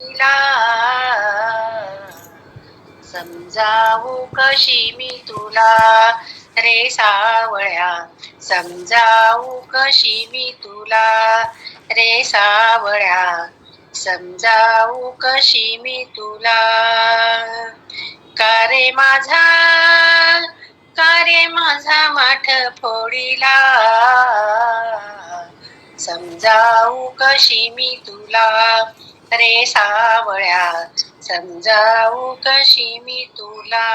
तिला समजावू कशी मी तुला? रे सावळ्या समजावू कशी मी तुला? रे सावळ्या समजावू कशी मी तुला? का रे माझा का रे माझा माठ फोडीला. समजावू कशी मी तुला? रे सावळ्या समजाऊ कशी मी तुला?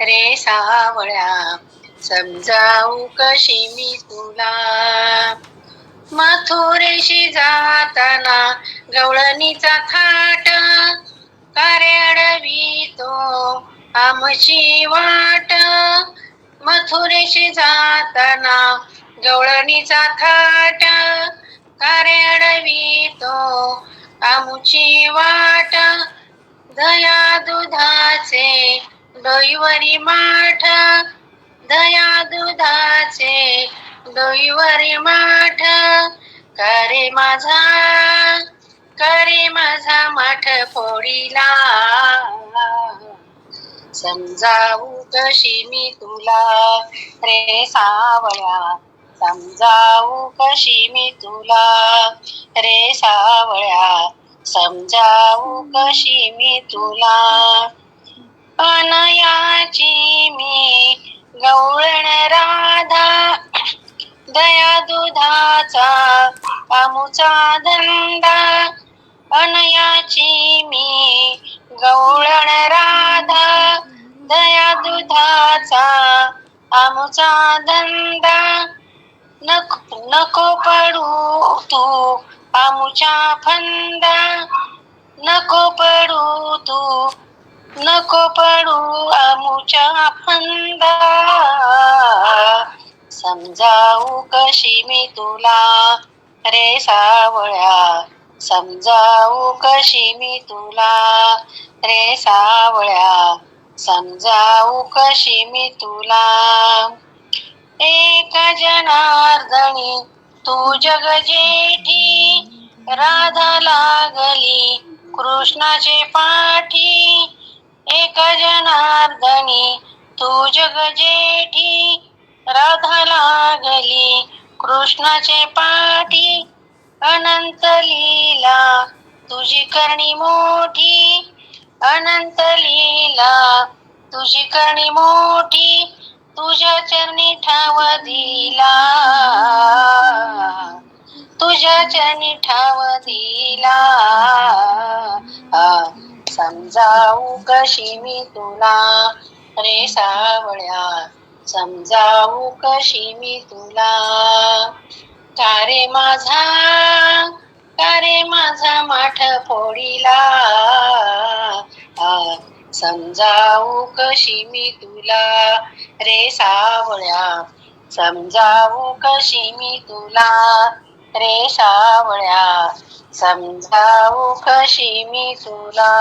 रे सावळ्या समजाऊ कशी मी तुला? मथुरेशी जाताना गवळणीचा थाट कारे अडवितो आमची वाट. मथुरेशी जाताना गवळणीचा थाट कारे अडवितो आमुची वाट दया दुधाचे डोईवरी माठ. दया दुधाचे डोईवरी माठ. करे माझा करे माझा माठ फोडीला समजावू कशी मी तुला रे सावळ्या. समजावू कशी मी तुला रे सावळ्या. समजावू कशी मी तुला? अनयाची मी गवळण राधा दया दुधाचा अमुचा धंदा. अनयाची मी गवळण राधा दया दुधाचा आमचा धंदा. नको नको पडू तू आमुच्या फंदा नको पडू तू नको पडू आमुच्या फंदा. समजाऊ कशी मी तुला रे सावळ्या समजाऊ कशी मी तुला रे सावळ्या समजाऊ कशी मी तुला. एक जनार्दणी तू जग जेठी राधा लागली कृष्णाचे पाठी एक जनार्दनी. तू जग जेठी राधा लागली कृष्णाचे पाठी अनंत लीला. तुझी करणी मोठी अनंत लीला. तुझी करणी मोठी तुझ्या चरणी ठाव दिला. तुझ्या चरणी ठाव दिला. समजाऊ कशी मी तुला रे सावळ्या. समजाऊ कशी मी तुला. का रे माझा का रे माझा माठ फोडीला? समजावू कशी मी तुला? रे सावळ्या समजावू कशी मी तुला? रे सावळ्या समजावू कशी मी तुला?